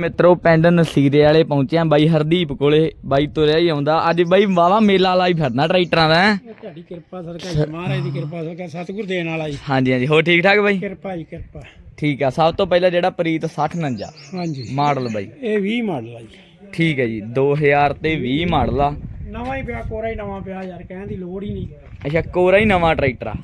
ਮਿੱਤਰੋ ਪਿੰਡ ਨਸੀਰੇ ਵਾਲੇ ਪਹੁੰਚੇ ਆ ਬਾਈ ਹਰਦੀਪ ਕੋਲੇ। ਬਾਈ ਤੁਰਿਆ ਹੀ ਆਉਂਦਾ। ਅੱਜ ਬਾਈ ਵਾਵਾ ਮੇਲਾ ਲਾਈ ਫਿਰਨਾ ਟਰੈਕਟਰਾਂ ਦਾ ਹੈਂ। ਤੁਹਾਡੀ ਕਿਰਪਾ ਸਰਕਾਰ ਮਹਾਰਾਜ ਦੀ ਕਿਰਪਾ ਸਰਕਾਰ ਸਤਿਗੁਰ ਦੇਣ ਵਾਲਾ ਜੀ। ਹਾਂਜੀ ਹਾਂਜੀ। ਹੋ ਠੀਕ ਠਾਕ ਬਾਈ? ਕਿਰਪਾ ਜੀ ਕਿਰਪਾ। ਠੀਕ ਆ। ਸਭ ਤੋਂ ਪਹਿਲਾਂ ਜਿਹੜਾ ਪ੍ਰੀਤ 6049 ਹਾਂਜੀ। ਮਾਡਲ ਬਾਈ। ਇਹ 20 ਮਾਡਲ ਆ ਜੀ। ਠੀਕ ਹੈ ਜੀ। 2000 ਤੇ 20 ਮਾਡਲ ਆ। ਨਵਾਂ ਹੀ ਪਿਆ ਕੋਰਾ ਹੀ ਨਵਾਂ ਪਿਆ ਯਾਰ ਕਹਿਣ ਦੀ ਲੋੜ ਹੀ ਨਹੀਂ। ਅੱਛਾ ਕੋਰਾ ਹੀ ਨਵਾਂ ਟਰੈਕਟਰ ਆ।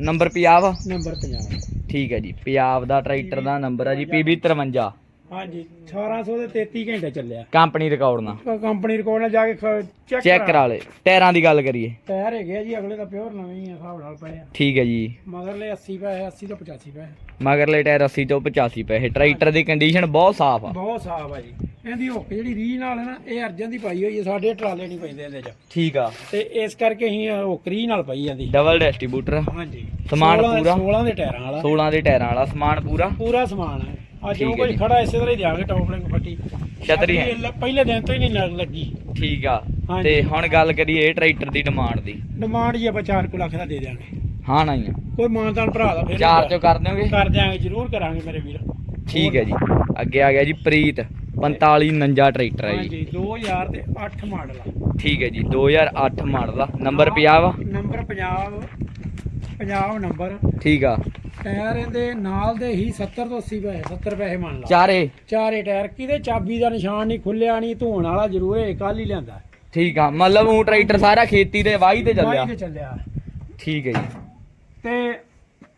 ਨੰਬਰ ਪੰਜਾਬ ਆ ਨੰਬਰ 50 ਠੀਕ ਹੈ ਜੀ। ਪੰਜਾਬ ਦਾ ਟਰੈਕਟਰ ਦਾ ਨੰਬਰ ਆ ਜੀ PB 53 ਹਾਂਜੀ 1800 ਦੇ 33 ਘੰਟੇ ਚੱਲਿਆ। ਕੰਪਨੀ ਰਿਕਾਰਡ ਨਾਲ। ਕੰਪਨੀ ਰਿਕਾਰਡ ਨਾਲ ਜਾ ਕੇ ਚੈੱਕ ਚੈੱਕ ਕਰਾ ਲੈ ਟਾਇਰਾਂ ਦੀ ਗੱਲ ਕਰੀਏ। ਟਾਇਰ ਹੈਗੇ ਆ ਜੀ ਅਗਲੇ ਤਾਂ ਪਿਓਰ ਨਵੇਂ ਹੀ ਆ ਹਿਸਾਬ ਨਾਲ ਪਏ ਆ। ਠੀਕ ਹੈ ਜੀ। ਮਗਰਲੇ 80 ਪੈਸੇ 80 ਤੋਂ 85 ਪੈਸੇ ਮਗਰਲੇ ਟਾਇਰ 80 ਤੋਂ 85 ਪੈਸੇ ਟਰੈਕਟਰ ਦੀ ਕੰਡੀਸ਼ਨ ਬਹੁਤ ਸਾਫ਼ ਆ। ਬਹੁਤ ਸਾਫ਼ ਆ ਜੀ। ਇਹਦੀ ਹੁੱਕ ਜਿਹੜੀ ਰੀ ਨਾਲ ਹੈ ਨਾ ਇਹ ਅਰਜਨ ਦੀ ਪਾਈ ਹੋਈ ਹੈ ਸਾਡੇ ਟਰਾਲੇ ਨਹੀਂ ਪੈਂਦੇ ਇਹਦੇ 'ਚ। ਠੀਕ ਆ। ਤੇ ਇਸ ਕਰਕੇ ਅਸੀਂ ਹੁੱਕ ਰੀ ਨਾਲ ਪਾਈ ਜਾਂਦੀ। ਡਬਲ ਡਿਸਟ੍ਰੀਬਿਊਟਰ ਹਾਂਜੀ। ਸਮਾਨ 16 ਪੂਰਾ? 16 ਦੇ ਟਾਇਰਾਂ ਵਾਲਾ। 16 ਦੇ ਟਾਇਰਾਂ ਵਾਲਾ ਸਮਾਨ ਪੂਰਾ। ਪੂਰਾ ਸਮਾਨ ਹੈ ਅੱਜ ਠੀਕ ਉਹ ਹੈ ਕੋਈ ਜੀ। ਖੜਾ ਇਸੇ ਤਰ੍ਹਾਂ ਹੀ ਦਿਆਂਗੇ ਟੌਪ ਲਿੰਕ ਫੱਟੀ ਛਤਰੀ ਹੈ। ਸਾਡੀ ਇਹ ਪਹਿਲੇ ਦਿਨ ਤੋਂ ਹੀ ਨਹੀਂ ਲੱਗ ਲੱਗੀ। ਠੀਕ ਆ। ਹਾਂਜੀ। ਤੇ ਹੁਣ ਗੱਲ ਕਰੀਏ ਇਹ ਟਰੈਕਟਰ ਦੀ ਡਿਮਾਂਡ ਦੀ। ਡਿਮਾਂਡ ਜੀ ਆਪਾਂ 4 ਲੱਖ ਦਾ ਦੇ ਦਿਆਂਗੇ। ਹਾਂ ਨਹੀਂ ਆ। ਕੋਈ ਮਾਨਤਾਨ ਭਰਾ ਦਾ ਫਿਰ ਚਾਰ ਚੋਂ ਕਰ ਦਿਓਗੇ? ਕਰ ਦਿਆਂਗੇ ਜ਼ਰੂਰ ਕਰਾਂਗੇ ਮੇਰੇ ਵੀਰ। ਠੀਕ ਹੈ ਜੀ। ਅੱਗੇ ਆ ਗਿਆ ਜੀ ਪ੍ਰੀਤ 4549 ਟਰੈਕਟਰ ਹੈ ਜੀ। ਹਾਂਜੀ 2000 ਤੇ 8 ਮਾਡਲ ਆ। ਠੀਕ ਹੈ ਜੀ 2008 ਮਾਡਲ ਆ ਨੰਬਰ 50 ਵਾ? Number 50 50 number. ਠੀਕ ਆ। ਟਾਇਰ ਇਹਦੇ ਨਾਲ ਦੇ ਹੀ 70 ਤੋਂ 80 ਪੈਸੇ 70 ਪੈਸੇ ਮੰਨ ਲਾ। ਚਾਰੇ? ਚਾਰੇ ਟਾਇਰ ਕਿਤੇ ਚਾਬੀ ਦਾ ਨਿਸ਼ਾਨ ਨਹੀਂ ਖੁੱਲਿਆ ਨਹੀਂ ਧੋਣ ਵਾਲਾ ਜ਼ਰੂਰ ਹੈ ਕੱਲ ਹੀ ਲਿਆਂਦਾ। ਠੀਕ ਆ ਮਤਲਬ ਉਹ ਟਰੈਕਟਰ ਸਾਰਾ ਖੇਤੀ ਤੇ ਵਾਹੀ ਤੇ ਚੱਲਿਆ। ਬਾਈ ਤੇ ਚੱਲਿਆ। ਠੀਕ ਹੈ ਜੀ। ਤੇ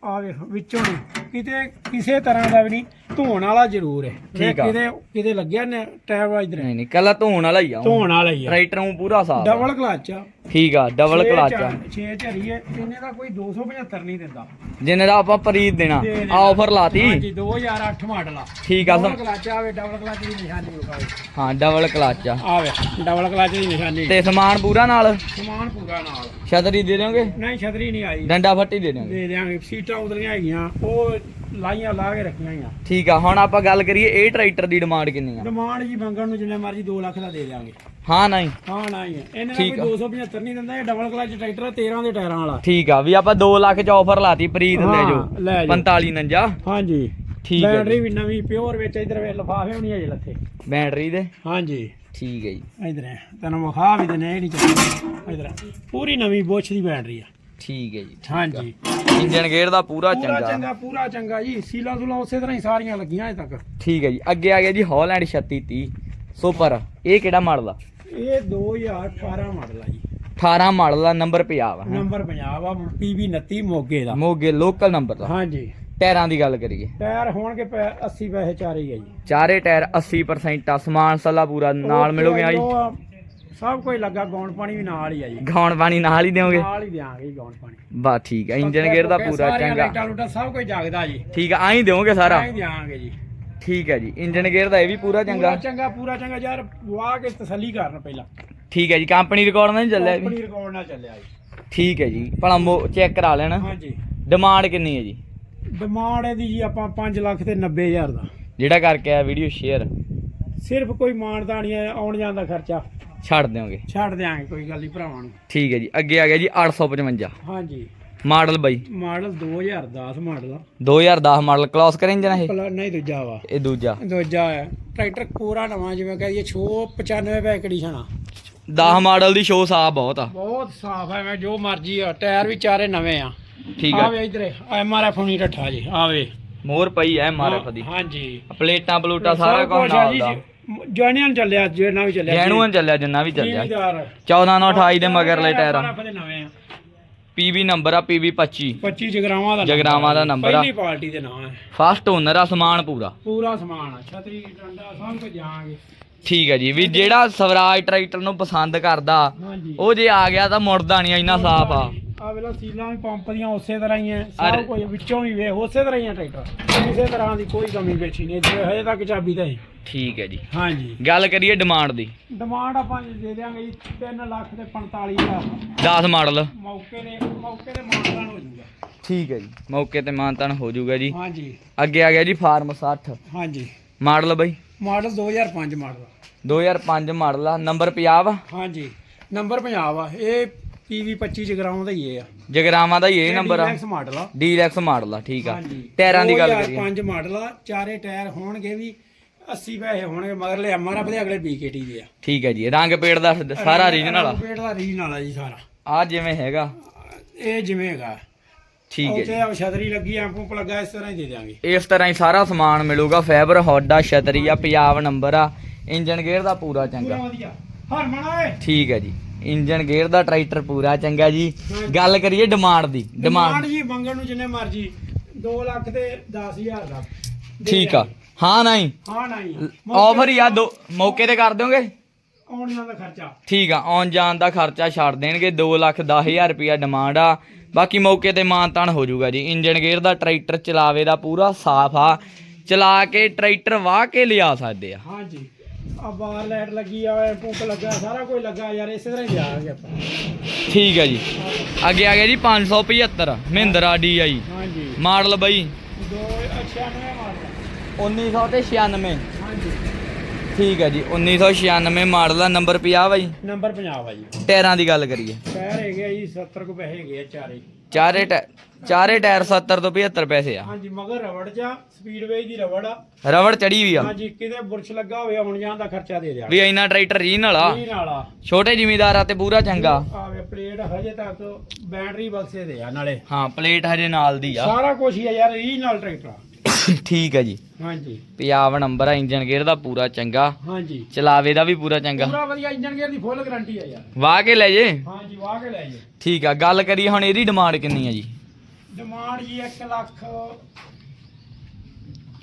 ਆ ਵੇਖ ਵਿੱਚੋਂ ਨਹੀਂ ਕਿਤੇ ਕਿਸੇ ਤਰ੍ਹਾਂ ਦਾ ਵੀ ਨਹੀਂ ਧੋਣ ਵਾਲਾ ਜ਼ਰੂਰ ਹੈ। ਠੀਕ ਆ। ਕਿਤੇ ਕਿਤੇ ਲੱਗਿਆ ਨੇ ਟਾਇਰ ਵਾ ਇਧਰ ਨਹੀਂ ਨਹੀਂ ਕੱਲਾ ਧੋਣ ਵਾਲਾ ਹੀ ਆ। ਧੋਣ ਵਾਲਾ ਹੀ ਆ। ਟਰੈਕਟਰ ਨੂੰ ਪੂਰਾ ਸਾਫ਼। ਡਬਲ ਕਲਚ ਆ। ਠੀਕ ਆ ਡਬਲ ਕਲਚ ਆ। 6 ਝਰੀ ਹੈ ਇਹਨੇ ਦਾ ਕੋਈ 275 ਨਹੀਂ ਦਿੰਦਾ। ਜਿੰਨੇ ਦਾ ਆਪਾਂ ਪ੍ਰੀਤ ਦੇਣਾ ਦੇ ਦੇਣਾ। ਆਫਰ ਲਾਤੀ। ਹਾਂਜੀ 2008 ਮਾਡਲ ਆ। ਠੀਕ ਆ ਡਬਲ ਸਮ- ਕਲਚ ਆਵੇ ਡਬਲ ਕਲਚ ਦੀ ਨਿਸ਼ਾਨੀ ਵਿਖਾਵੇ ਹਾਂ ਡਬਲ ਕਲਚ ਆ। ਆਵੇ ਡਬਲ ਕਲਚ ਦੀ ਨਿਸ਼ਾਨੀ। ਤੇ ਸਮਾਨ ਪੂਰਾ ਨਾਲ? ਸਮਾਨ ਪੂਰਾ ਨਾਲ। ਛਤਰੀ ਦੇ ਦਿਓਗੇ? ਨਹੀਂ ਛਤਰੀ ਨਹੀਂ ਆਈ। ਡੰਡਾ ਫੱਟੀ ਦੇ ਦਿਓਗੇ? ਦੇ ਦਿਆਂਗੇ ਸੀਟਾਂ ਉਧਰੀਆਂ ਹੈਗੀਆਂ ਉਹ ਲਾਈਆਂ ਲਾ ਕੇ ਰੱਖੀਆਂ ਆ ਠੀਕ ਆ ਹੁਣ ਆਪਾਂ ਗੱਲ ਕਰੀਏ ਇਹ ਟਰੈਕਟਰ ਦੀ ਡਿਮਾਂਡ ਕਿੰਨੀ ਆ? ਡਿਮਾਂਡ ਜੀ ਮੰਗਣ ਨੂੰ ਜਿੰਨੇ ਮਰਜ਼ੀ 2 ਲੱਖ ਦਾ ਦੇ ਦਿਆਂਗੇ। ਹਾਂ ਨਹੀਂ। ਹਾਂ ਨਾ ਹੀ ਹੈ ਇਹਨੇ ਦਾ ਕੋਈ 275 ਨਹੀਂ ਦਿੰਦਾ ਇਹ ਡਬਲ ਕਲਚ ਟਰੈਕਟਰ ਆ 13 ਦੇ ਟਾਇਰਾਂ ਵਾਲਾ। ਠੀਕ ਆ ਵੀ ਆਪਾਂ 2 ਲੱਖ ਚ ਆਫਰ ਲਾਤੀ ਪ੍ਰੀਤ ਲੈ ਜਾਓ। 45 49 ਹਾਂਜੀ। ਠੀਕ ਹੈ ਬੈਟਰੀ ਵੀ ਨਵੀਂ ਪਿਓਰ ਵਿੱਚ ਇਧਰ ਵੇ ਲਫਾਫੇ ਨਹੀਂ ਅਜੇ ਲੱਥੇ। ਬੈਟਰੀ ਦੇ? ਹਾਂਜੀ। ਠੀਕ ਹੈ ਜੀ। ਇਧਰ ਹੈ ਤੈਨੂੰ ਵਿਖਾ ਵੀ ਦਿੰਨੇ ਇਹ ਨਹੀਂ ਚੱਲਦਾ। ਇਧਰ ਪੂਰੀ ਨਵੀਂ ਬੁਸ਼ ਦੀ ਬੈਟਰੀ ਆ। ਠੀਕ ਹੈ ਜੀ ਹਾਂਜੀ। ਇੰਜਨ ਗੇਅਰ ਦਾ ਪੂਰਾ ਪੂਰਾ ਚੰਗਾ। ਚੰਗਾ ਪੂਰਾ ਚੰਗਾ ਜੀ। ਸੀਲਾ ਸੁਲਾ ਉਸੇ ਤਰ੍ਹਾਂ ਹੀ ਸਾਰੀਆਂ ਲੱਗੀਆਂ ਅਜੇ ਤੱਕ। ਠੀਕ ਹੈ ਜੀ। ਅੱਗੇ ਆ ਗਿਆ ਜੀ ਹਾਲੈਂਡ 3630 ਸੁਪਰ ਇਹ ਕਿਹੜਾ ਮਾਡਲ ਆ? ਇਹ 2018 ਮਾਡਲ ਆ ਜੀ। 18 ਮਾਡਲ ਦਾ ਨੰਬਰ 50 ਆ ਹੈਂ। ਨੰਬਰ 50 ਆ ਪੀਵੀ 29 ਮੋਗੇ ਦਾ। ਮੋਗੇ ਲੋਕਲ ਨੰਬਰ ਦਾ। ਹਾਂਜੀ। ਟਾਇਰਾਂ ਦੀ ਗੱਲ ਕਰੀਏ। ਟਾਇਰ ਹੋਣਗੇ ਪੈ- 80 ਪੈਸੇ ਚਾਰੇ ਹੀ ਆ ਜੀ। ਚਾਰੇ ਟਾਇਰ 80% ਆ। ਸਮਾਨ ਸਲਾ ਪੂਰਾ ਨਾਲ ਮਿਲੋਗੇ ਆ ਜੀ। ਉਹ ਸਭ ਕੁਝ ਲੱਗਾ ਗੌਣ ਪਾਣੀ ਵੀ ਨਾਲ ਹੀ ਆ ਜੀ। ਗਾਉਣ ਪਾਣੀ ਨਾਲ ਹੀ ਦਿਓਗੇ? ਨਾਲ ਹੀ ਦਿਆਂਗੇ ਜੀ ਗੌਣ ਪਾਣੀ। ਬਾ ਠੀਕ ਹੈ ਇੰਜਨ ਗੇਅਰ ਦਾ ਪੂਰਾ ਸਾਰੀਆਂ ਚੰਗਾ। ਲਾਈਟਾਂ ਲੂਟਾਂ ਸਭ ਕੁਝ ਜਾਗਦਾ ਜੀ। ਠੀਕ ਆ ਆਈ ਦਿਓਗੇ ਸਾਰਾ? ਆਈ ਦਿਆਂਗੇ ਜੀ। ਠੀਕ ਹੈ ਜੀ ਇੰਜਨ ਗੇਅਰ ਦਾ ਇਹ ਵੀ ਪੂਰਾ ਚੰਗਾ। ਪੂਰਾ ਚੰਗਾ ਪੂਰਾ ਚੰਗਾ ਯਾਰ ਵਾਹ ਕੇ ਤਸੱਲੀ ਕਰਨ ਪਹਿਲਾਂ। ਠੀਕ ਹੈ ਜੀ ਕੰਪਨੀ ਰਿਕਾਰਡ ਨਾਲ ਨਹੀਂ ਚੱਲਿਆ ਇਹ ਵੀ ਕੰਪਨੀ ਰਿਕਾਰਡ ਨਾਲ ਚੱਲਿਆ ਜੀ। ਠੀਕ ਹੈ ਜੀ ਭਲਾ ਚੈੱਕ ਕਰਾ ਲੈਣਾ। ਹਾਂਜੀ। ਡਿਮਾਂਡ ਕਿੰਨੀ ਹੈ ਜੀ? ਡਿਮਾਂਡ ਇਹਦੀ ਜੀ ਆਪਾਂ 5 ਲੱਖ ਤੇ 90000 ਦਾ। ਜਿਹੜਾ ਕਰਕੇ ਆ ਵੀਡੀਓ ਸ਼ੇਅਰ ਸਿਰਫ ਕੋਈ ਮਾਨਤਾ ਨਹੀਂ ਹੈ ਆਉਣ ਜਾਣ ਦਾ ਖਰਚਾ। ਛੱਡ ਦਿਓਗੇ ਛੱਡ ਦਿਆਂਗੇ ਕੋਈ ਗੱਲ ਨਹੀਂ ਭਰਾਵਾਂ ਨੂੰ। ਠੀਕ ਹੈ ਜੀ ਅੱਗੇ ਆ ਗਿਆ ਜੀ 855 ਹਾਂਜੀ। ਮਾਡਲ ਬਾਈ। ਮਾਡਲ 2010 ਮਾਡਲ ਆ। 2010 ਮਾਡਲ ਕਲਾਸ ਕਰ ਇੰਜਨ ਇਹ? ਪਲਾ- ਨਹੀਂ ਦੂਜਾ ਵਾ। ਇਹ ਦੂਜਾ। ਦੂਜਾ ਹੈ ਟਰੈਕਟਰ ਕੋਰਾ ਨਵਾਂ ਜਿਵੇਂ ਕਹਦੀਏ ਛੋ 95 ਪੈਕ ਐਡੀਸ਼ਨ ਆ। 10 ਮਾਡਲ ਦੀ ਸ਼ੋਅ ਸਾਫ਼ ਬਹੁਤ ਆ। ਬਹੁਤ ਸਾਫ਼ ਹੈ ਮੈਂ ਜੋ ਮਰਜ਼ੀ ਆ। ਟਾਇਰ ਵੀ ਚਾਰੇ ਨਵੇਂ ਆ। ਠੀਕ ਆ। ਆ ਵੇ ਇਧਰ ਐਮ ਆਰ ਐਫ ਨਹੀਂ ਠੱਠਾ ਜੀ ਆਵੇ ਮੋਰ ਪਈ ਐ ਐਮਆਰਐਫ ਦੀ। ਹਾਂਜੀ। ਪਲੇਟਾਂ ਪਲੂਟਾਂ ਸਾਰਾ ਕੁਝ ਨਾਲ ਦਾ ਜੈਨੂਅਨ ਚੱਲਿਆ ਜਿਹੜਾ ਵੀ ਚੱਲਿਆ। ਜੈਨੂਅਨ ਚੱਲਿਆ ਜਿੰਨਾ ਵੀ ਚੱਲਿਆ। ਜ਼ਿਮੀਦਾਰ। 14 ਨਾਲ 28 ਦੇ ਮਗਰਲੇ ਟਾਇਰ। ਆ। ਪੀਬੀ ਨੰਬਰ ਆ ਪੀਬੀ 25 25 ਜਗਰਾਵਾਂ ਦਾ ਜਗਰਾਵਾਂ ਦਾ ਨੰਬਰ ਆ। ਪਹਿਲੀ ਪਾਰਟੀ ਦੇ ਨਾਂ ਹੈ ਫਸਟ ਓਨਰ ਆ ਸਮਾਨ ਪੂਰਾ। ਪੂਰਾ ਸਮਾਨ ਆ। ਛਤਰੀ ਡੰਡਾ ਸਭ ਕੁਝ ਜਾਵਾਂਗੇ ਠੀਕ ਹੈ ਜੀ। ਵੀ ਜਿਹੜਾ ਸਵਰਾਜ ਟਰੈਕਟਰ ਨੂੰ ਪਸੰਦ ਕਰਦਾ ਉਹ ਜੇ ਆ ਗਿਆ ਤਾਂ ਮੁੜਦਾ ਨਹੀਂ ਇੰਨਾ ਸਾਫ਼ ਆ। ਆ ਵੇਲਾ ਸੀਲਾਂ ਵੀ ਪੰਪ ਦੀਆਂ ਉਸੇ ਤਰ੍ਹਾਂ ਹੀ ਐ ਅਰੇ। ਸਭ ਕੁਝ ਵਿੱਚੋਂ ਵੀ ਵੇ ਉਸੇ ਤਰ੍ਹਾਂ ਹੀ ਆ ਟਰੈਕਟਰ। ਕਿਸੇ ਤਰ੍ਹਾਂ ਦੀ ਕੋਈ ਕਮੀ ਪੇਸ਼ੀ ਨਹੀਂ ਜੇ ਹਜੇ ਤੱਕ ਚਾਬੀ ਤਾਂ ਹੈ। ਠੀਕ ਹੈ ਜੀ। ਹਾਂਜੀ। ਗੱਲ ਕਰੀਏ ਡਿਮਾਂਡ ਦੀ। ਡਿਮਾਂਡ ਆਪਾਂ ਦੇ ਦਿਆਂਗੇ ਜੀ 3 ਲੱਖ ਤੇ 45000 10 ਮਾਡਲ। ਮੌਕੇ ਦੇ ਮੌਕੇ ਦੇ ਮਾਨਦਾਨ ਹੋ ਜਾਊਗਾ ਠੀਕ ਹੈ ਜੀ। ਮੌਕੇ ਤੇ ਮਾਨਤਾਨ ਹੋ ਜਾਊਗਾ ਜੀ। ਹਾਂਜੀ। ਅੱਗੇ ਆ ਗਿਆ ਜੀ ਫਾਰਮ 60 ਹਾਂਜੀ। ਮਾਡਲ ਬਈ। Model 2005 model. 2005 ਮਾਡਲ ਆ ਨੰਬਰ 50 ਆ ਹਾਂਜੀ। ਨੰਬਰ 50 ਆ ਇਹ ਪੀਵੀ 25 ਜਗਰਾਉਂ ਦਾ ਹੀ ਇਹ ਆ। ਜਗਰਾਵਾਂ ਦਾ ਹੀ ਇਹ ਨੰਬਰ ਆ। ਡੀਲੈਕਸ ਮਾਡਲ ਆ। ਡੀਲੈਕਸ ਮਾਡਲ ਆ ਠੀਕ ਆ। ਹਾਂਜੀ। ਟਾਇਰਾਂ ਦੀ ਗੱਲ ਕਰੀਏ। 2005 ਮਾਡਲ ਆ ਚਾਰੇ ਟਾਇਰ ਹੋਣਗੇ ਵੀ 80 ਪੈਸੇ ਹੋਣਗੇ ਮਗਰਲੇ ਐਮਆਰਐਫ ਦੇ ਅਗਲੇ ਬੀਕੇਟੀ ਦੇ ਆ। ਠੀਕ ਹੈ ਜੀ ਰੰਗ ਪੇੜ ਦਾ ਸਾਰਾ ਰੀਜਨਲ ਆ। ਪੇਟ ਦਾ ਰੀਜਨਲ ਆ ਜੀ ਸਾਰਾ। ਆ ਜਿਵੇਂ ਹੈਗਾ। ਇਹ ਜਿਵੇਂ ਹੈਗਾ। ਠੀਕ ਹੈ ਜੀ। ਉੱਥੇ ਆ ਛਤਰੀ ਲੱਗੀ ਆ ਪੰਪ ਲੱਗਾ ਇਸ ਤਰ੍ਹਾਂ ਹੀ ਦੇ ਦਿਆਂਗੇ। ਇਸ ਤਰ੍ਹਾਂ ਹੀ ਸਾਰਾ ਸਮਾਨ ਮਿਲੂਗਾ। ਫਾਈਬਰ ਹੌਡਾ ਛਤਰੀ ਆ ਪੰਜਾਬ ਨੰਬਰ ਆ। ਇੰਜਨ ਗੇਅਰ ਦਾ ਪੂਰਾ ਪੂਰਾ ਚੰਗਾ ਵਧੀਆ। ਹਰਮਨ ਓਏ! ਠੀਕ ਹੈ ਜੀ। ਇੰਜਨ ਗੇਅਰ ਦਾ ਟਰੈਕਟਰ ਪੂਰਾ ਚੰਗਾ ਜੀ। ਗੱਲ ਕਰੀਏ ਡਿਮਾਂਡ ਦੀ ਡਿਮਾਂਡ ਜੀ ਮੰਗਣ ਨੂੰ ਜਿੰਨੇ ਮਰਜ਼ੀ 2 ਲੱਖ ਤੇ 10000 ਦਾ। ਠੀਕ ਆ। ਹਾਂ ਨਹੀਂ? ਹਾਂ ਨਹੀਂ। ਆਫਰ ਹੀ ਆ ਦੋ ਮੌਕੇ ਤੇ ਕਰ ਦਿਓਗੇ? ਆਉਣੀਆਂ ਦਾ ਖਰਚਾ। ਠੀਕ ਆ ਆਉਣ ਜਾਣ ਦਾ ਖਰਚਾ ਛੱਡ ਦੇਣਗੇ 2 ਲੱਖ 10000 ਰੁਪਿਆ ਡਿਮਾਂਡ ਆ। ਬਾਕੀ ਮੌਕੇ ਤੇ ਮਾਨਤਾਨ ਹੋ ਜਾਊਗਾ ਜੀ। ਇੰਜਨ ਗੇਅਰ ਦਾ ਟਰੈਕਟਰ ਚਲਾਵੇ ਦਾ ਪੂਰਾ ਸਾਫ਼ ਆ। ਚਲਾ ਕੇ ਟਰੈਕਟਰ ਵਾਹ ਕੇ ਲਿਆ ਸਕਦੇ ਆ। ਹਾਂਜੀ। ਆ ਬਾਹਰ ਲਾਈਟ ਲੱਗੀ ਆ ਇਹ ਪੰਪ ਲੱਗਾ ਸਾਰਾ ਕੁਝ ਲੱਗਾ ਯਾਰ ਇਸੇ ਤਰ੍ਹਾਂ ਹੀ ਜਾਵਾਂਗੇ ਆਪਾਂ। ਠੀਕ ਹੈ ਜੀ। ਅੱਗੇ ਆ ਗਿਆ ਜੀ 575 ਮਹਿੰਦਰਾ DI ਹਾਂਜੀ। ਮਾਡਲ ਬਈ। ਦੋ 96 ਮਾਡਲ। 1900 ਤੇ 96 ਹਾਂਜੀ। ਠੀਕ ਹੈ ਜੀ 1996 ਮਾਡਲ ਦਾ ਨੰਬਰ 50 ਬਾਈ। ਨੰਬਰ 50 ਆ ਜੀ ਟਾਇਰਾਂ ਦੀ ਗੱਲ ਕਰੀਏ। ਟਾਇਰ ਹੈਗੇ ਆ ਜੀ 70 ਕੁ ਪੈਸੇ ਹੈਗੇ ਆ ਚਾਰੇ। ਚਾਰੇ ਟਾਇਰ ਚਾਰੇ ਟਾਇਰ 70 ਤੋਂ 75 ਪੈਸੇ ਆ। ਹਾਂਜੀ ਮਗਰ ਰਬੜ ਚ ਸਪੀਡਵੇਜ ਦੀ ਰਬੜ ਆ। ਰਬੜ ਚੜੀ ਵੀ ਆ। ਹਾਂਜੀ ਕਿਤੇ ਬੁਰਸ਼ ਲੱਗਾ ਹੋਵੇ ਆਉਣ ਜਾਣ ਦਾ ਖਰਚਾ ਦੇ ਦਿਆ। ਵੀ ਇੰਨਾ ਟਰੈਕਟਰ ਆ। ਇਹ ਨਾਲ ਆ। ਛੋਟੇ ਜ਼ਿਮੀਦਾਰ ਆ ਤੇ ਪੂਰਾ ਚੰਗਾ। ਆਵੇ ਪਲੇਟ ਹਜੇ ਤੱਕ ਬੈਟਰੀ ਬਕਸੇ ਦੇ ਆ ਨਾਲੇ। ਹਾਂ ਪਲੇਟ ਹਜੇ ਨਾਲ ਦੀ ਆ। ਸਾਰਾ ਕੁਝ ਹੀ ਆ ਯਾਰ ਇਹ ਨਾਲ ਟਰੈਕਟਰ ਆ। ਠੀਕ ਹੈ ਜੀ। ਹਾਂਜੀ। ਪੰਜਾਬ ਨੰਬਰ ਆ ਇੰਜਨ ਗੇਅਰ ਦਾ ਪੂਰਾ ਚੰਗਾ। ਹਾਂਜੀ। ਚਲਾਵੇ ਦਾ ਵੀ ਪੂਰਾ ਚੰਗਾ। ਪੂਰਾ ਵਧੀਆ ਇੰਜਨ ਗੇਅਰ ਦੀ ਫੁੱਲ ਗਾਰੰਟੀ ਆ ਯਾਰ। ਵਾਹ ਕੇ ਲੈ ਜੇ। ਹਾਂਜੀ ਵਾਹ ਕੇ ਲੈ ਜੀ। ਠੀਕ ਆ ਗੱਲ ਕਰੀਏ ਹੁਣ ਇਹਦੀ ਡਿਮਾਂਡ ਕਿੰਨੀ ਆ ਜੀ? ਡਿਮਾਂਡ ਜੀ 1 ਲੱਖ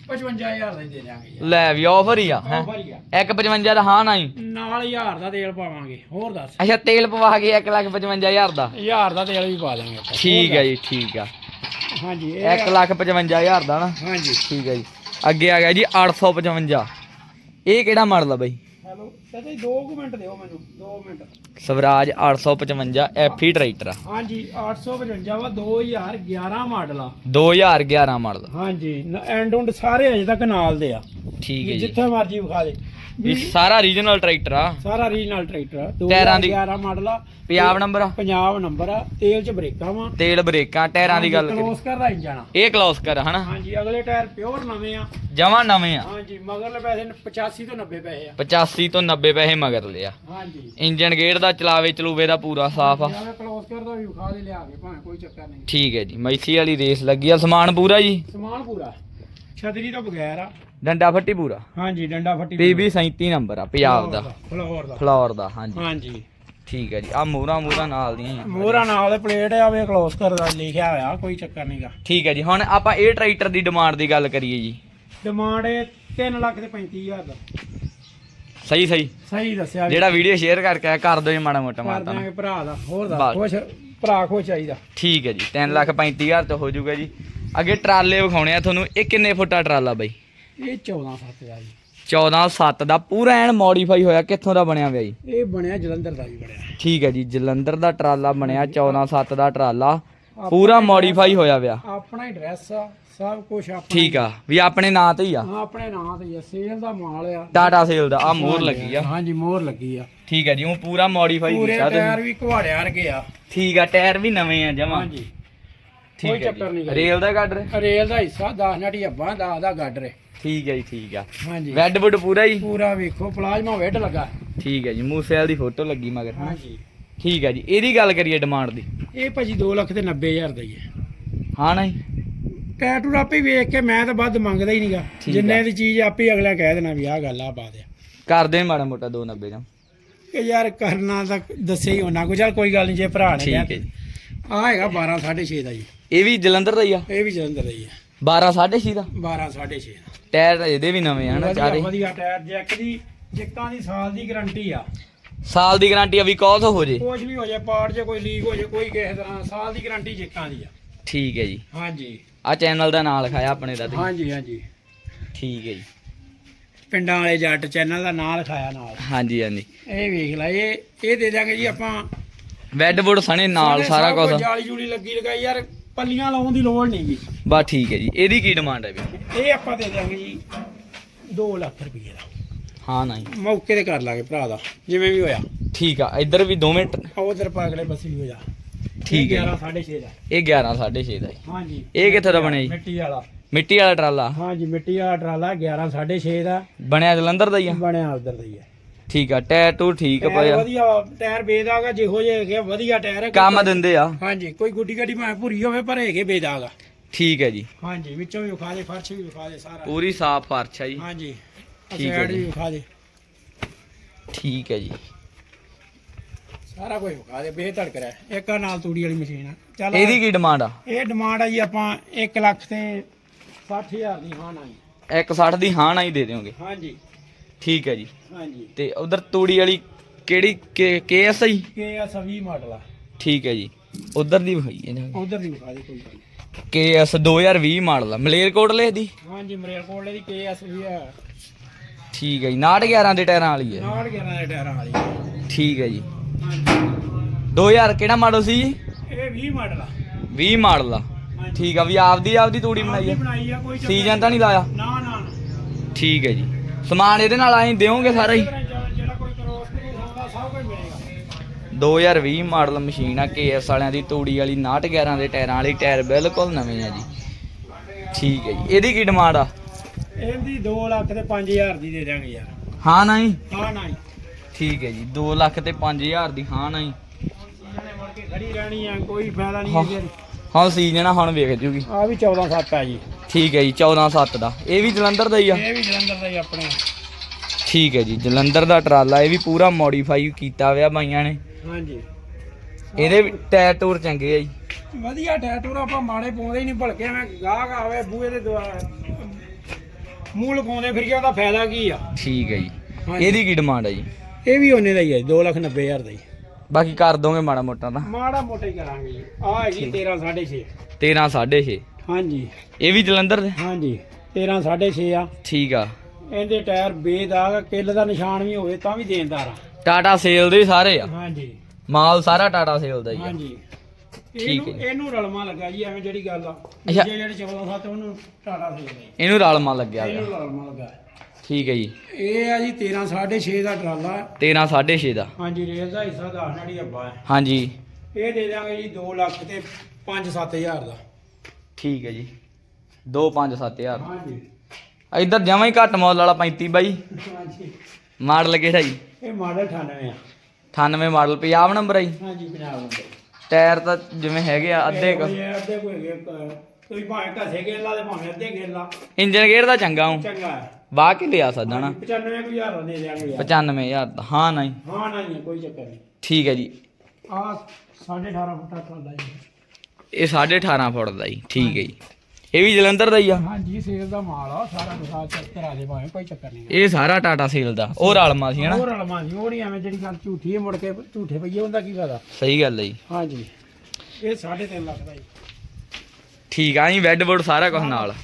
55000 ਦਾ ਦੇ ਦਿਆਂਗੇ ਯਾਰ। ਲੈ ਵੀ ਆਫਰ ਹੀ ਆ ਹੈ? ਆਫਰ ਹੀ ਆ। 155 ਦਾ ਹਾਂ ਨਹੀਂ ਨਾਲ 1000 ਦਾ ਤੇਲ ਪਾਵਾਂਗੇ ਹੋਰ ਦੱਸ। ਅੱਛਾ ਤੇਲ ਪਵਾ ਕੇ 155000 ਦਾ। 1000 ਦਾ ਤੇਲ ਵੀ ਪਾ ਦਾਂਗੇ। ਠੀਕ ਹੈ ਜੀ ਠੀਕ ਆ। ਹਾਂਜੀ ਇਹ 155000 ਦਾ ਨਾ? ਹਾਂਜੀ। ਠੀਕ ਹੈ ਜੀ। ਅੱਗੇ ਆ ਗਿਆ ਜੀ 855 ਇਹ ਕਿਹੜਾ ਮਾਡਲ ਆ ਬਾਈ? ਹੈਲੋ ਚਾਚਾ ਜੀ 2 ਮਿੰਟ ਦਿਓ ਮੈਨੂੰ 2 ਮਿੰਟ। ਸਵਰਾਜ 855 ਐਫੀ ਟਰੈਕਟਰ ਆ। ਹਾਂਜੀ 855 ਵਾ 2011 ਮਾਡਲ ਆ। 2011 ਮਾਡਲ। ਹਾਂਜੀ ਐਂਡ ਉਂਡ ਸਾਰੇ ਅਜੇ ਤੱਕ ਨਾਲ ਦੇ ਆ। ਠੀਕ ਹੈ ਜੀ। ਜਿੱਥੇ ਮਰਜ਼ੀ ਵਿਖਾ ਦੇ। ਵੀ ਸਾਰਾ ਰੀਜਨਲ ਟਰੈਕਟਰ ਆ। ਸਾਰਾ ਰੀਜਨਲ ਟਰੈਕਟਰ ਆ। ਟਾਇਰਾਂ ਦੀ- 2011 ਮਾਡਲ ਆ। ਪੰਜਾਬ ਨੰਬਰ ਆ। ਪੰਜਾਬ ਨੰਬਰ ਆ। ਤੇਲ ਚ ਬ੍ਰੇਕਾਂ ਵਾ। ਤੇਲ ਬ੍ਰੇਕਾਂ ਟਾਇਰਾਂ ਦੀ ਗੱਲ ਕਰੀ ਕਲੋਸ ਕਰਦਾ ਇੰਜਣ। ਆ ਇਹ ਕਲੋਸ ਕਰ ਹਨਾ? ਹਾਂਜੀ ਅਗਲੇ ਟਾਇਰ ਪਿਓਰ ਨਵੇਂ ਆ। ਜਮਾ ਨਵੇਂ ਆ। ਹਾਂਜੀ ਮਗਰਲੇ ਪੈਸੇ ਨੇ 85 ਤੋਂ 90 ਪੈਸੇ ਆ। 85 ਤੋਂ 90 ਪੈਸੇ ਮਗਰ ਲਿਆ ਹਾਂਜੀ। ਇੰਜਨ ਗੇਅਰ ਦਾ ਚਲਾਵੇ ਚਲੂਵੇ ਦਾ ਪੂਰਾ ਸਾਫ਼ ਆ। ਜ਼ਿਆਦਾ ਕਲੋਸ ਕਰਦਾ ਵੀ ਵਿਖਾ ਦੇ ਲਿਆ ਕੇ ਭਾਵੇਂ ਕੋਈ ਚੱਕਰ ਨਹੀਂ। ਠੀਕ ਹੈ ਜੀ ਮੈਸੀ ਵਾਲੀ ਰੇਸ ਲੱਗੀ ਆ। ਸਮਾਨ ਪੂਰਾ ਜੀ? ਸਮਾਨ ਪੂਰਾ। ਛਤਰੀ ਤੋਂ ਬਗੈਰ ਆ। ਡੰਡਾ ਫੱਟੀ ਪੂਰਾ? ਹਾਂਜੀ ਡੰਡਾ ਫੱਟੀ ਪੀਬੀ 37 ਨੰਬਰ ਆ ਪੰਜਾਬ ਦਾ। ਫਲੋਰ ਦਾ ਫਲੋਰ ਦਾ। ਹਾਂਜੀ। ਹਾਂਜੀ। ਠੀਕ ਹੈ ਜੀ ਆ ਮੂਰਾ ਮੂਰਾ ਨਾਲ ਦੀਆਂ। ਮੋਹਰਾ ਨਾਲ ਦੇ ਪਲੇਟ ਆ ਵੇ ਕਲੋਸ ਕਰਦਾ ਲਿਖਿਆ ਹੋਇਆ ਕੋਈ ਚੱਕਰ ਨਹੀਂਗਾ ਠੀਕ ਹੈ ਜੀ ਹੁਣ ਆਪਾਂ ਇਹ ਟਰੈਕਟਰ ਦੀ ਡਿਮਾਂਡ ਦੀ ਗੱਲ ਕਰੀਏ ਜੀ। ਡਿਮਾਂਡ ਇਹ 3 ਲੱਖ ਤੇ 35000 ਦਾ। ਸਹੀ ਸਹੀ। ਸਹੀ ਦੱਸਿਆ। ਜਿਹੜਾ ਵੀਡੀਓ ਸ਼ੇਅਰ ਕਰਕੇ ਆਇਆ ਕਰ ਦਿਓ ਜੀ ਮਾੜਾ ਮੋਟਾ ਮਾਤਾ ਦਿਆਂਗੇ ਭਰਾ ਦਾ ਹੋਰ ਬਸ। ਦਾ ਖੁਸ਼ ਭਰਾ ਖੁਸ਼ ਚਾਹੀਦਾ। ਠੀਕ ਹੈ ਜੀ 3 ਲੱਖ 35000 ਤੋਂ ਹੋ ਜਾਊਗਾ ਜੀ। ਅੱਗੇ ਟਰਾਲੇ ਵਿਖਾਉਣੇ ਆ ਤੁਹਾਨੂੰ ਇਹ ਕਿੰਨੇ ਫੁੱਟਾ ਟਰਾਲਾ ਬਾਈ? ਇਹ 14 ਸੱਤ ਦਾ ਜੀ। 14 7 ਦਾ ਪੂਰਾ ਐਨ ਮੋਡੀਫਾਈ ਹੋਇਆ ਕਿੱਥੋਂ ਦਾ ਬਣਿਆ ਹੋਇਆ ਜੀ ਇਹ ਬਣਿਆ ਜਲੰਧਰ ਦਾ ਵੀ ਬਣਿਆ। ਠੀਕ ਹੈ ਜੀ ਜਲੰਧਰ ਦਾ ਟਰਾਲਾ ਬਣਿਆ 14 7 ਦਾ ਟਰਾਲਾ। ਪੂਰਾ ਮੋਡੀਫਾਈ ਹੋਇਆ ਵਿਆ ਆਪਣਾ ਹੀ ਡਰੈਸ ਆ। ਸਭ ਕੁਝ ਆਪਣਾ ਠੀਕ ਆ ਵੀ ਆਪਣੇ ਨਾਂ ਤੇ ਹੀ ਆ। ਹਾਂ ਆਪਣੇ ਨਾਂ ਤੇ ਹੀ ਆ। ਸੇਲ ਦਾ ਮਾਲ ਆ। ਟਾਟਾ ਸੇਲ ਦਾ ਆ ਮੋਹਰ ਲੱਗੀ ਆ। ਹਾਂਜੀ ਮੋਹਰ ਲੱਗੀ ਆ। ਠੀਕ ਹੈ ਜੀ ਉਹ ਪੂਰਾ ਮੋਡੀਫਾਈ ਪੂਰੇ ਕੀਤਾ ਟਾਇਰ ਤੁਸੀਂ ਵੀ ਘਵਾੜਿਆ ਵਰਗੇ ਆ। ਠੀਕ ਆ ਟਾਇਰ ਵੀ ਨਵੇਂ ਆ ਜਮਾ। ਹਾਂਜੀ। ਠੀਕ ਕੋਈ ਜੀ। ਨਹੀਂ ਰੇਲ ਦਾ ਰਹੇ ਰੇਲ ਦਾ ਹਿੱਸਾ 10 ਨਟੀ ਅੱਬਾ 10 ਦਾ ਗੱਡ ਰੇ। ਠੀਕ ਹੈ ਜੀ ਠੀਕ ਆ। ਹਾਂਜੀ। ਵੈਡ ਵੁੱਡ ਪੂਰਾ ਹੀ? ਪੂਰਾ ਵੇਖੋ ਪਲਾਜ਼ਮਾ ਵੇਡ ਲੱਗਾ। ਠੀਕ ਹੈ ਜੀ ਮੂਸੇਵਾਲ ਦੀ ਫੋਟੋ ਲੱਗੀ ਮਗਰ ਹਾਂਜੀ। ਠੀਕ ਹੈ ਜੀ ਇਹਦੀ ਗੱਲ ਕਰੀਏ ਡਿਮਾਂਡ ਦੀ। ਇਹ ਭਾਜੀ 2 ਲੱਖ ਤੇ 90000 ਦਾ ਹੀ ਹੈ ਹਾਂ ਨਹੀਂ? ਟੈਟੂ ਆਪੇ ਵੇਖ ਕੇ ਮੈਂ ਤਾਂ ਵੱਧ ਮੰਗਦਾ ਹੀ ਨਹੀਂਗਾ ਠੀਕ ਜਿੰਨੇ। ਦੀ ਚੀਜ਼ ਆਪੇ ਅਗਲਾ ਕਹਿ ਦੇਣਾ ਵੀ ਆਹ ਗੱਲ ਆ ਬਾਤ ਆ। ਕਰਦੇ ਮਾੜਾ ਮੋਟਾ 290 ਦਾ ਕਿ ਯਾਰ ਕਰਨਾ ਤਾਂ ਦੱਸੇ ਹੀ ਹੋਣਾ ਕੋਈ ਚੱਲ ਕੋਈ ਗੱਲ ਨਹੀਂ ਜੇ ਭਰਾ ਨੇ ਠੀਕ ਹੈ ਜੀ। ਆ ਹੈਗਾ 12 6.5 ਦਾ ਜੀ। ਇਹ ਵੀ ਜਲੰਧਰ ਦਾ ਹੀ ਆ? ਇਹ ਵੀ ਜਲੰਧਰ ਦਾ ਹੀ ਹੈ 12 6.5 ਦਾ? 12 6.5 ਦਾ। ਟਾਇਰ ਇਹਦੇ ਵੀ ਨਵੇਂ ਹਨ ਵਧੀਆ ਚਾਰੇ। ਵਧੀਆ ਟਾਇਰ ਜੈਕ ਦੀ ਜੈਕਾਂ ਦੀ ਸਾਲ ਦੀ ਗਾਰੰਟੀ ਆ। ਸਾਲ ਦੀ ਗਾਰੰਟੀ ਆ ਵੀ ਕੌਸ ਹੋ ਜੇ। ਕੁਝ ਵੀ ਹੋ ਜਾਏ ਪਾਰਟ ਜੇ ਕੋਈ ਲੀਕ ਹੋ ਜਾਏ ਕੋਈ ਕਿਸੇ ਤਰ੍ਹਾਂ ਸਾਲ ਦੀ ਗਾਰੰਟੀ ਜੈਕਾਂ ਦੀ ਆ। ਠੀਕ ਹੈ ਜੀ। ਹਾਂਜੀ। ਆ ਚੈਨਲ ਦਾ ਨਾਮ ਲਿਖਾਇਆ ਆਪਣੇ ਦਾ ਤੁਸੀਂ। ਹਾਂਜੀ ਹਾਂਜੀ। ਠੀਕ ਹੈ ਜੀ। ਪਿੰਡਾਂ ਵਾਲੇ ਜੱਟ ਚੈਨਲ ਦਾ ਨਾਂ ਲਿਖਾਇਆ ਨਾਲ। ਹਾਂਜੀ ਹਾਂਜੀ। ਇਹ ਵੇਖ ਲੈ ਇਹ ਇਹ ਦੇ ਦਾਂਗੇ ਜੀ ਆਪਾਂ। ਵੈਡ ਵੁੱਡ ਸਣੇ ਨਾਲ ਸਾਰੇ ਕੁਝ ਜਾਲੀ ਜੂਲੀ ਲੱਗੀ ਲਗਾਈ ਯਾਰ ਪੱਲੀਆਂ ਲਾਉਣ ਦੀ ਲੋੜ ਨਹੀਂ ਜੀ ਬਸ ਠੀਕ ਹੈ ਜੀ ਇਹਦੀ ਕੀ ਡਿਮਾਂਡ ਹੈ ਵੀ ਇਹ ਆਪਾਂ ਦੇ ਦਾਂਗੇ ਜੀ 2 ਲੱਖ ਰੁਪਏ ਦਾ। ਹਾਂ ਨਹੀਂ। ਮੌਕੇ ਤੇ ਕਰ ਲਾਂਗੇ ਭਰਾ ਦਾ ਜਿਵੇਂ ਵੀ ਹੋਇਆ। ਠੀਕ ਆ ਇੱਧਰ ਵੀ 2 ਮਿੰਟ ਉਧਰ ਪਾਗਲੇ ਬਸੀ ਹੋ ਜਾ ਠੀਕ ਹੈ 11 6.5 ਦਾ। ਇਹ 11 6.5 ਦਾ ਜੀ। ਹਾਂਜੀ। ਇਹ ਕਿੱਥੇ ਦਾ ਬਣਿਆ ਜੀ? ਮਿੱਟੀ ਵਾਲਾ। ਮਿੱਟੀ ਵਾਲਾ ਟਰਾਲਾ? ਹਾਂਜੀ ਮਿੱਟੀ ਵਾਲਾ ਟਰਾਲਾ 11 6.5 ਦਾ। ਬਣਿਆ ਜਲੰਧਰ ਦਾ ਹੀ ਆ? ਬਣਿਆ ਉਧਰ ਦਾ ਹੀ ਹੈ ਠੀਕ ਆ ਟਾਇਰ ਟੂਰ ਠੀਕ ਆ ਪਿਆ ਵਧੀਆ ਟਾਇਰ ਬੇਦਾਗਾ ਜਿਹੋ ਜਿਹੇ ਹੈਗੇ ਆ, ਵਧੀਆ ਟਾਇਰ ਹੈ ਕੰਮ ਦਿੰਦੇ ਆ। ਹਾਂਜੀ ਕੋਈ ਗੁੱਡੀ ਗੱਡੀ ਭਾਵੇਂ ਭੁਰੀ ਹੋਵੇ ਪਰ ਹੈਗੇ ਬੇਦਾਗਾ ਠੀਕ ਹੈ ਜੀ। ਹਾਂਜੀ ਵਿੱਚੋਂ ਵੀ ਵਿਖਾ ਦੇ ਫਰਸ਼ ਵੀ ਵਿਖਾ ਦੇ ਸਾਰਾ। ਪੂਰੀ ਸਾਫ਼ ਫਰਸ਼ ਆ ਜੀ। ਹਾਂਜੀ ਠੀਕ ਹੈ ਜੀ। ਵੀ ਵਿਖਾ ਦੇ। ਠੀਕ ਹੈ ਜੀ। ਸਾਰਾ ਕੁਝ ਵਿਖਾ ਦੇ ਬੇ ਧੜਕ ਰਿਹਾ। ਇੱਕ ਆਹ ਨਾਲ ਤੂੜੀ ਵਾਲੀ ਮਸ਼ੀਨ ਆ। ਚੱਲ ਇਹਦੀ ਕੀ ਡਿਮਾਂਡ ਆ? ਇਹ ਡਿਮਾਂਡ ਆ ਜੀ ਆਪਾਂ 1 ਲੱਖ ਤੇ 60000 ਦੀ ਹਾਂ ਜੀ 160 ਦੀ ਹਾਂ ਨਾ ਹੀ ਦੇ ਦਿਓਗੇ? ਹਾਂਜੀ। ਠੀਕ ਹੈ ਜੀ। ਹਾਂਜੀ। ਤੇ ਉਧਰ ਤੂੜੀ ਵਾਲੀ ਕਿਹੜੀ ਕੇਐਸ ਆਈ? ਕੇ ਐਸ 20 ਮਾਡਲ ਆ। ਠੀਕ ਹੈ ਜੀ। ਉਧਰ ਦੀ ਵਿਖਾਈ ਇਹਨਾਂ ਉਧਰ ਦੀ ਵਿਖਾ ਦੇ ਕੋਈ ਗੱਲ ਨੀ। ਕੇਐਸ 2020 ਮਾਡਲ ਆ। ਮਲੇਰਕੋਟਲੇ ਦੀ? ਹਾਂਜੀ ਮਰੇਲ ਕੋਲੇ ਦੀ ਕੇ ਐਸ 20 ਆ। ਠੀਕ ਹੈ ਜੀ। 911 ਦੇ ਟਾਇਰਾਂ ਵਾਲੀ ਹੈ। ਨਾਲ 11 ਦੇ ਟਾਇਰਾਂ ਵਾਲੀ। ਠੀਕ ਹੈ ਜੀ। 2000 ਕਿਹੜਾ ਮਾਡਲ ਸੀ ਜੀ? ਇਹ 20 ਮਾਡਲ ਆ। 20 ਮਾਡਲ ਆ। ਹਾਂਜੀ। ਠੀਕ ਆ ਵੀ ਆਪਦੀ ਆਪਦੀ ਤੂੜੀ ਬਣਾਈ ਆ? ਬਣਾਈ ਆ ਕੋਈ ਸੀਜ਼ਨ ਤਾਂ ਨਹੀਂ ਲਾਇਆ? ਨਾ ਨਾ। ਠੀਕ ਹੈ ਜੀ। ਸਮਾਨ ਇਹਦੇ ਨਾਲ ਆਏ ਦਿਓਗੇ ਸਾਰਾ ਹੀ? ਜਿਹੜਾ ਜਿਹੜਾ ਕੋਈ ਕਰੋਸ ਨਹੀਂ ਹੁੰਦਾ ਸਭ ਕੁਝ ਮਿਲੇਗਾ। 2020 ਮਾਡਲ ਮਸ਼ੀਨ ਆ ਕੇਐਸ ਵਾਲਿਆਂ ਦੀ ਤੂੜੀ ਵਾਲੀ 911 ਦੇ ਟਾਇਰਾਂ ਵਾਲੀ ਟਾਇਰ ਬਿਲਕੁਲ ਨਵੇਂ ਆ ਜੀ। ਠੀਕ ਹੈ ਜੀ। ਇਹਦੀ ਕੀ ਡਿਮਾਂਡ ਆ? ਇਹਦੀ 2 ਲੱਖ ਤੇ 5000 ਦੀ ਦੇ ਦਾਂਗੇ ਯਾਰ। ਹਾਂ ਨਹੀਂ? ਹਾਂ ਨਾ ਜੀ ਠੀਕ ਹੈ ਜੀ 2 ਲੱਖ ਤੇ 5000 ਦੀ ਹਾਂ ਨਹੀਂ ਖੜੀ ਰਹਿਣੀ ਆ ਕੋਈ ਫਾਇਦਾ ਨਹੀਂ ਹਾਂ। ਇਹਦੇ ਹਾਂ ਸੀਜ਼ਨ ਆ ਹੁਣ ਵੇਖ ਜੂਗੀ। ਆ ਵੀ 14 7 ਆ ਜੀ। ਠੀਕ ਹੈ ਜੀ 14 7 ਦਾ। ਇਹ ਵੀ ਜਲੰਧਰ ਦਾ ਹੀ ਆ। ਇਹ ਵੀ ਜਲੰਧਰ ਦਾ ਹੀ ਆਪਣੇ। ਠੀਕ ਹੈ ਜੀ ਜਲੰਧਰ ਦਾ ਟਰਾਲਾ ਇਹ ਵੀ ਪੂਰਾ ਮੋਡੀਫਾਈ ਕੀਤਾ ਹੋਇਆ ਬਾਈਆਂ ਨੇ। ਹਾਂਜੀ। ਇਹਦੇ ਵੀ ਟਾਇਰ ਟੂਰ ਚੰਗੇ ਆ ਜੀ। ਵਧੀਆ ਟੈਟੂਰ ਆਪਾਂ ਮਾੜੇ ਪਾਉਂਦੇ ਹੀ ਨਹੀਂ ਭਲਕੇ ਐਵੇਂ ਗਾਹਕ ਆਵੇ ਬੂਹੇ ਦੇ ਦੁਆਰ ਮੂੰਹ ਲਗਾਉਂਦੇ ਫਿਰ ਉਹਦਾ ਫਾਇਦਾ ਕੀ ਆ? ਠੀਕ ਹੈ ਜੀ। ਇਹਦੀ ਕੀ ਡਿਮਾਂਡ ਹੈ ਜੀ? ਇਹ ਵੀ ਉਹਨੇ ਦਾ ਹੀ ਹੈ 290000 ਦਾ ਹੀ। ਬਾਕੀ ਕਰ ਦੋਗੇ ਮਾੜਾ ਮੋਟਾ ਤਾਂ। ਮਾੜਾ ਮੋਟਾ ਹੀ ਕਰਾਂਗੇ। ਜੀ ਆ ਹੈਗੀ 13 6.5 13 6.5 ਹਾਂਜੀ। ਇਹ ਵੀ ਜਲੰਧਰ ਦੇ? ਹਾਂਜੀ 13 6.5 ਆ। ਠੀਕ ਆ। ਇਹਦੇ ਟਾਇਰ ਬੇਦਾਗ ਕਿੱਲ ਦਾ ਨਿਸ਼ਾਨ ਵੀ ਹੋਵੇ ਤਾਂ ਵੀ ਦੇਣਦਾਰ ਆ। ਟਾਟਾ ਸੇਲ ਦੇ ਸਾਰੇ ਆ। ਹਾਂਜੀ। ਮਾਲ ਸਾਰਾ ਟਾਟਾ ਸੇਲ ਦਾ ਹੀ ਆ। ਹਾਂਜੀ। ਠੀਕ ਇਹਨੂੰ ਹੈ। ਇਹਨੂੰ ਰਲਮਾ ਲੱਗਾ ਜੀ ਐਵੇਂ ਜਿਹੜੀ ਗੱਲ ਆ। ਜਿਹੜੇ 14 ਸੱਤ ਉਹਨੂੰ ਟਾਟਾ ਸੀ ਗਏ ਇਹਨੂੰ ਰਲਮਾ ਲੱਗਿਆ ਇਹਨੂੰ ਰਲਮਾ ਲੱਗਾ। ਠੀਕ ਹੈ ਜੀ। ਇਹ ਆ ਜੀ 13 6.5 ਦਾ ਟਰਾਲਾ। 13 6.5 ਦਾ। ਹਾਂਜੀ ਰੇਲ ਦਾ ਹਿੱਸਾ ਦਾ ਜਿਹੜੀ ਅੱਬਾ ਹੈ ਹਾਂਜੀ। ਇਹ ਦੇ ਦਾਂਗੇ ਜੀ 2 ਲੱਖ ਤੇ 5-7000 ਦਾ। ਠੀਕ ਹੈ ਜੀ। 2 5 7000 ਹਾਂਜੀ। ਇੱਧਰ ਜਮਾਂ ਹੀ ਘੱਟ ਮੁੱਲ ਵਾਲਾ 35 ਬਾਈ। ਹਾਂਜੀ। ਮਾਡਲ ਕਿਹੜਾ ਜੀ? ਇਹ ਮਾਡਲ 98 ਆ। 98 ਮਾਡਲ ਪੰਜਾਬ ਨੰਬਰ ਆ ਜੀ। ਹਾਂਜੀ ਪੰਜਾਬ ਨੰਬਰ। ਟਾਇਰ ਤਾਂ ਜਿਵੇਂ ਹੈਗੇ ਆ ਅੱਧੇ ਕੁ। ਅੱਧੇ ਕੋਈ ਹੈਗੇ ਕ- ਤੁਸੀਂ ਭਾਵੇਂ ਘਸੇ ਗੇਲਾ ਦੇ ਭਾਵੇਂ ਅੱਧੇ ਗੇਲਾ ਇੰਜਨ ਗੇਅਰ ਦਾ ਚੰਗਾ ਹੂੰ। ਚੰਗਾ। ਹੈ ਵਾਹ ਕੇ ਲਿਆ ਸਕਦਾ ਨਾ 95 ਕੋਈ ਹਜ਼ਾਰ ਦੇ ਦਿਆਂਗੇ ਯਾਰ। 95000 ਦਾ ਹਾਂ ਨਹੀਂ। ਹਾਂ ਨਹੀਂ ਹੈ, ਕੋਈ ਚੱਕਰ ਨਹੀਂ। ਠੀਕ ਹੈ ਜੀ। ਆ 18.5 ਫੁੱਟਾ ਟਰਾਲਾ ਜੀ। ਇਹ 18.5 ਫੁੱਟ ਦਾ ਜੀ ਠੀਕ ਹੈ ਜੀ। ਇਹ ਵੀ ਜਲੰਧਰ ਦਾ ਹੀ ਆ? ਹਾਂਜੀ ਸੇਲ ਦਾ ਮਾਲ ਆ ਸਾਰਾ ਵਿਖਾ ਚੈੱਕ ਕਰਾ ਦੇ ਭਾਵੇਂ ਕੋਈ ਚੱਕਰ ਨਹੀਂ। ਇਹ ਸਾਰਾ ਟਾਟਾ ਸੇਲ ਦਾ ਉਹ ਰਲਮਾ ਸੀ ਹਨਾ? ਹੋਰ ਰਲਮਾ ਜੀ ਉਹ ਨਹੀਂ ਐਵੇਂ ਜਿਹੜੀ ਗੱਲ ਝੂਠੀ ਹੈ ਮੁੜ ਕੇ ਝੂਠੇ ਪਈਏ ਉਹਦਾ ਕੀ ਫਾਇਦਾ? ਸਹੀ ਗੱਲ ਹੈ ਜੀ। ਹਾਂਜੀ। ਇਹ 3.5 ਲੱਖ ਦਾ ਜੀ। ਠੀਕ ਆ ਜੀ ਵੈਡਵੁੱਡ ਸਾਰਾ ਕੁਝ ਨਾਲ।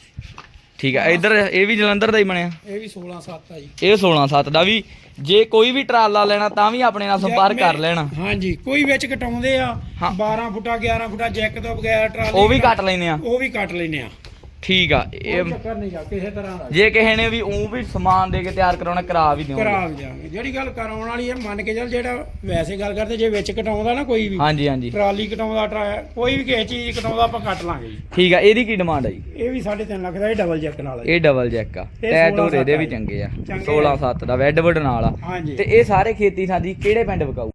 ਠੀਕ ਆ ਇੱਧਰ ਇਹ ਵੀ ਜਲੰਧਰ ਦਾ ਹੀ ਬਣਿਆ। ਇਹ ਵੀ 16 7 ਆ ਜੀ। ਇਹ 16 7 ਦਾ ਵੀ ਜੇ ਕੋਈ ਵੀ ਟਰਾਲਾ ਲੈਣਾ ਤਾਂ ਵੀ ਆਪਣੇ ਨਾਲ ਸੰਪਰਕ ਕਰ ਲੈਣਾ। ਹਾਂਜੀ ਕੋਈ ਵਿੱਚ ਕਟਾਉਂਦੇ ਆ ਹਾਂ। 12 ਫੁੱਟਾ 11 ਫੁੱਟਾ ਜੈਕ ਤੋਂ ਬਗੈਰ ਟਰਾਲੀ ਉਹ ਵੀ ਕੱਟ ਲੈਨੇ ਆ। ਉਹ ਵੀ ਕੱਟ ਲੈਨੇ ਆ। ਠੀਕ ਆ ਇਹ ਚੱਕਰ ਨਹੀਂ ਗਾ ਕਿਸੇ ਤਰ੍ਹਾਂ ਦਾ। ਜੇ ਕਿਸੇ ਨੇ ਵੀ ਉਹ ਵੀ ਸਮਾਨ ਦੇ ਕੇ ਤਿਆਰ ਕਰਾਉਣਾ ਕਰਾ ਵੀ ਦਿਓ ਕਰਾ ਵੀ ਦਿਆਂਗੇ। ਜਿਹੜੀ ਗੱਲ ਕਰਾਉਣ ਵਾਲੀ ਹੈ ਮੰਨ ਕੇ ਚੱਲ ਜਿਹੜਾ ਵੈਸੇ ਗੱਲ ਕਰਦੇ ਜੇ ਵਿੱਚ ਕਟਾਉਂਦਾ ਨਾ ਕੋਈ ਵੀ ਹਾਂਜੀ ਹਾਂਜੀ। ਟਰਾਲੀ ਕਟਾਉਂਦਾ ਟਰਾ ਕੋਈ ਵੀ ਕਿਸੇ ਚੀਜ਼ ਕਟਾਉਂਦਾ ਆਪਾਂ ਕੱਟ ਲਾਂਗੇ ਜੀ। ਠੀਕ ਆ ਇਹਦੀ ਕੀ ਡਿਮਾਂਡ ਆ ਜੀ? ਇਹ ਵੀ 3.5 ਲੱਖ ਦਾ ਇਹ ਡਬਲ ਜੈਕ ਨਾਲ ਆ ਜੀ। ਇਹ ਡਬਲ ਜੈਕ ਆ। ਇਹ ਟੈਟੂ 16 ਇਹਦੇ ਵੀ ਸੱਤ ਆ ਚੰਗੇ ਆ। ਚੰਗੇ 16 7 ਦਾ ਵੈਡਵੁੱਡ ਨਾਲ ਆ। ਹਾਂਜੀ। ਤੇ ਇਹ ਸਾਰੇ ਖੇਤੀ ਸਾਡੀ ਕਿਹੜੇ ਪਿੰਡ ਵਿਕਾਊ?